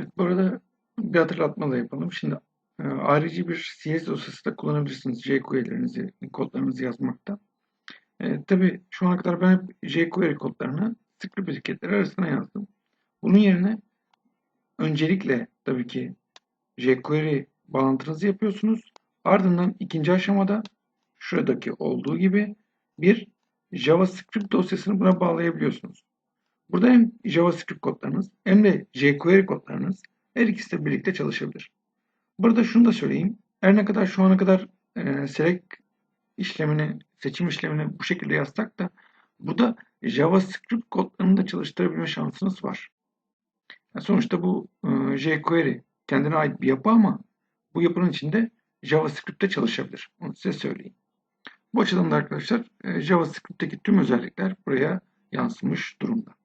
Evet, bu arada bir hatırlatma da yapalım. Şimdi e, ayrıca bir CS dosyası da kullanabilirsiniz jQuery'lerinizi, kodlarınızı yazmakta. E, tabii şu ana kadar ben hep jQuery kodlarını script etiketleri arasına yazdım. Bunun yerine öncelikle tabii ki jQuery bağlantınızı yapıyorsunuz. Ardından ikinci aşamada şuradaki olduğu gibi bir JavaScript dosyasını buna bağlayabiliyorsunuz. Burada hem JavaScript kodlarınız hem de jQuery kodlarınız her ikisi de birlikte çalışabilir. Burada şunu da söyleyeyim. Her ne kadar şu ana kadar e, select işlemini, seçim işlemini bu şekilde yazsak da burada JavaScript kodlarını da çalıştırabilme şansınız var. Yani sonuçta bu e, jQuery kendine ait bir yapı ama bu yapının içinde JavaScript'te çalışabilir. Onu size söyleyeyim. Bu açıdan da arkadaşlar e, JavaScript'teki tüm özellikler buraya yansımış durumda.